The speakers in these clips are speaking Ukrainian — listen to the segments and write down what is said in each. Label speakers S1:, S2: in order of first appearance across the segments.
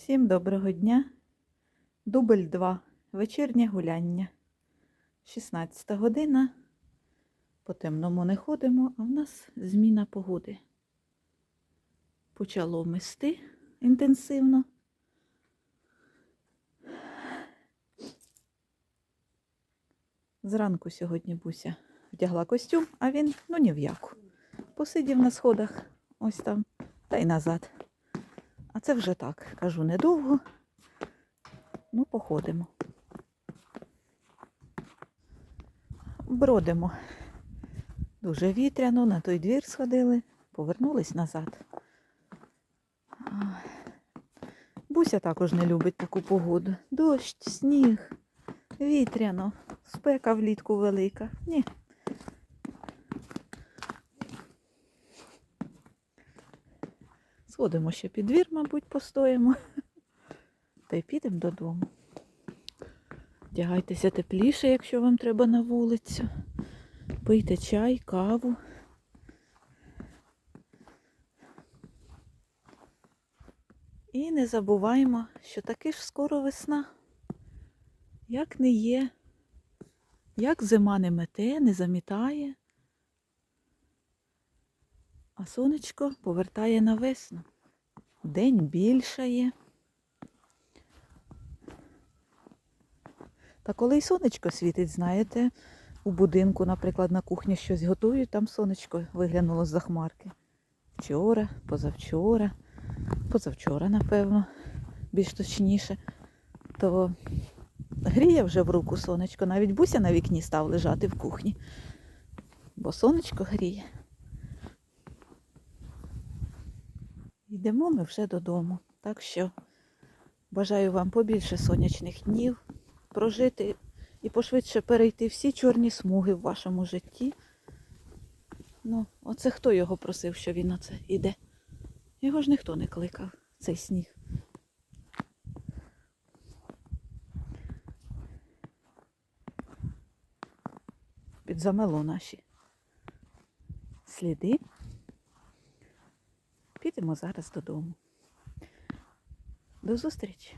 S1: Всім доброго дня. Дубль 2. Вечірнє гуляння. 16 година. По темному не ходимо, а в нас зміна погоди. Почало мести інтенсивно. Зранку сьогодні Буся вдягла костюм, а він ну ні в яку. Посидів на сходах, ось там, та й назад. Це вже так, кажу, недовго. Ну, походимо. Бродимо. Дуже вітряно, на той двір сходили, повернулись назад. Буся також не любить таку погоду. Дощ, сніг, вітряно, спека влітку велика. Ні. Сходимо ще під двір, мабуть, постоїмо. Та й підемо додому. Вдягайтеся тепліше, якщо вам треба на вулицю. Пийте чай, каву. І не забуваємо, що таки ж скоро весна. Як не є, як зима не мете, не замітає, а сонечко повертає на весну. День більшає. Та коли й сонечко світить, знаєте, у будинку, наприклад, на кухні щось готують, там сонечко виглянуло з-за хмарки. Вчора, позавчора, позавчора, напевно, більш точніше, то гріє вже в руку сонечко. Навіть буся на вікні став лежати в кухні, бо сонечко гріє. Йдемо ми вже додому. Так що бажаю вам побільше сонячних днів, прожити і пошвидше перейти всі чорні смуги в вашому житті. Ну, оце хто його просив, що він оце іде? Його ж ніхто не кликав, цей сніг. Підзамело наші сліди. Підемо зараз додому. До зустрічі!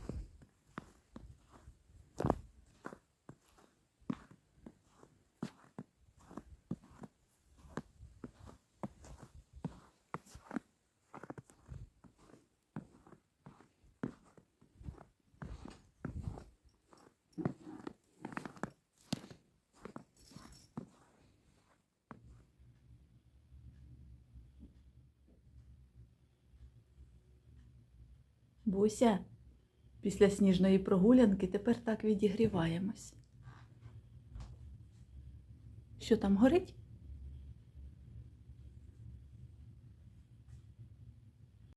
S1: Буся, після сніжної прогулянки тепер так відігріваємось. Що там горить?